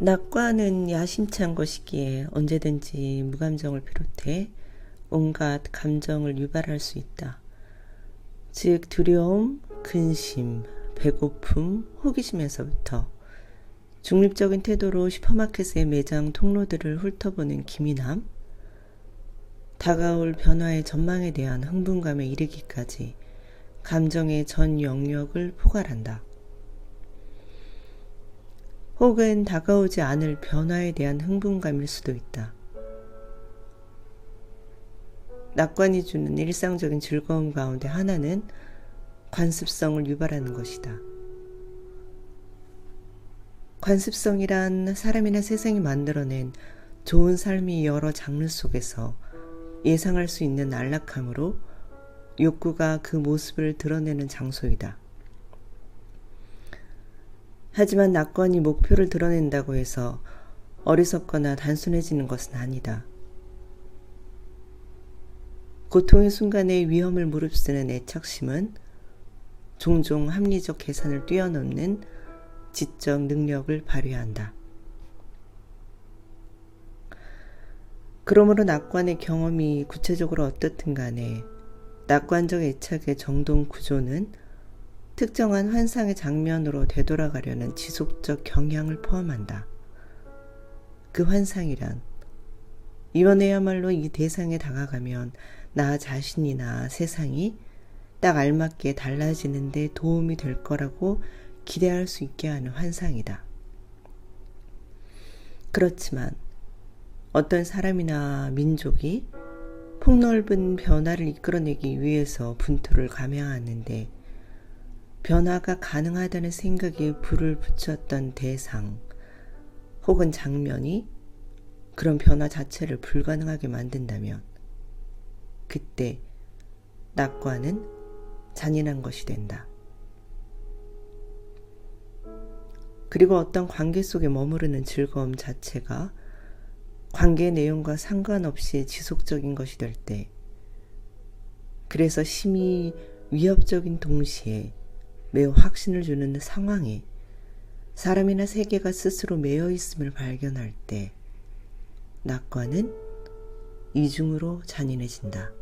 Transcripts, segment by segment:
낙과는 야심찬 것이기에 언제든지 무감정을 비롯해 온갖 감정을 유발할 수 있다. 즉 두려움, 근심, 배고픔, 호기심에서부터 중립적인 태도로 슈퍼마켓의 매장 통로들을 훑어보는 기민함, 다가올 변화의 전망에 대한 흥분감에 이르기까지 감정의 전 영역을 포괄한다. 혹은 다가오지 않을 변화에 대한 흥분감일 수도 있다. 낙관이 주는 일상적인 즐거움 가운데 하나는 관습성을 유발하는 것이다. 관습성이란 사람이나 세상이 만들어낸 좋은 삶의 여러 장르 속에서 예상할 수 있는 안락함으로 욕구가 그 모습을 드러내는 장소이다. 하지만 낙관이 목표를 드러낸다고 해서 어리석거나 단순해지는 것은 아니다. 고통의 순간에 위험을 무릅쓰는 애착심은 종종 합리적 계산을 뛰어넘는 지적 능력을 발휘한다. 그러므로 낙관의 경험이 구체적으로 어떻든 간에 낙관적 애착의 정동 구조는 특정한 환상의 장면으로 되돌아가려는 지속적 경향을 포함한다. 그 환상이란 이번에야말로 이 대상에 다가가면 나 자신이나 세상이 딱 알맞게 달라지는데 도움이 될 거라고 기대할 수 있게 하는 환상이다. 그렇지만 어떤 사람이나 민족이 폭넓은 변화를 이끌어내기 위해서 분투를 감행하는데 변화가 가능하다는 생각에 불을 붙였던 대상 혹은 장면이 그런 변화 자체를 불가능하게 만든다면 그때 낙과는 잔인한 것이 된다. 그리고 어떤 관계 속에 머무르는 즐거움 자체가 관계 내용과 상관없이 지속적인 것이 될 때, 그래서 심히 위협적인 동시에 매우 확신을 주는 상황에 사람이나 세계가 스스로 매여 있음을 발견할 때 낙과는 이중으로 잔인해진다.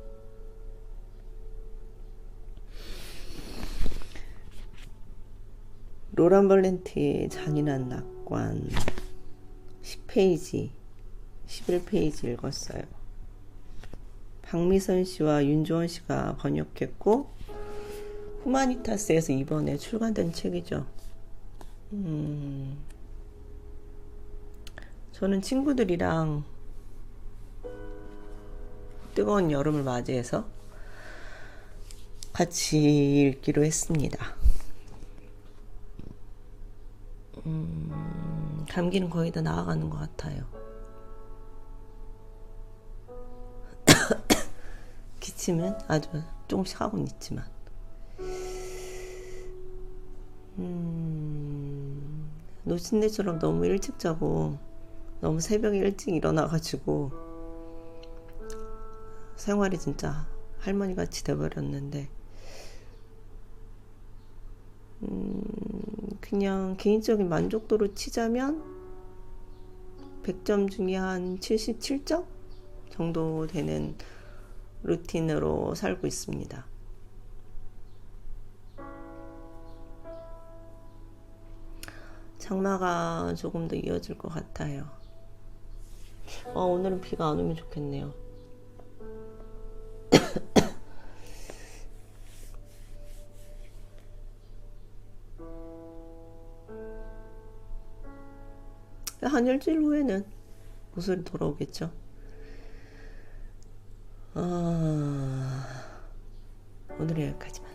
로란 벌렌트의 잔인한 낙관 10페이지, 11페이지 읽었어요. 박미선 씨와 윤조원 씨가 번역했고 후마니타스에서 이번에 출간된 책이죠. 음, 저는 친구들이랑 뜨거운 여름을 맞이해서 같이 읽기로 했습니다. 음, 감기는 거의 다 나아가는 것 같아요. 기침은 아주 조금씩 하고는 있지만. 음, 노친네처럼 너무 일찍 자고 너무 새벽에 일찍 일어나가지고 생활이 진짜 할머니 같이 돼버렸는데 음, 그냥 개인적인 만족도로 치자면 100점 중에 한 77점 정도 되는 루틴으로 살고 있습니다. 장마가 조금 더 이어질 것 같아요. 어, 오늘은 비가 안 오면 좋겠네요. 한 일주일 후에는 모습이 돌아오겠죠. 아, 오늘은 여기까지만.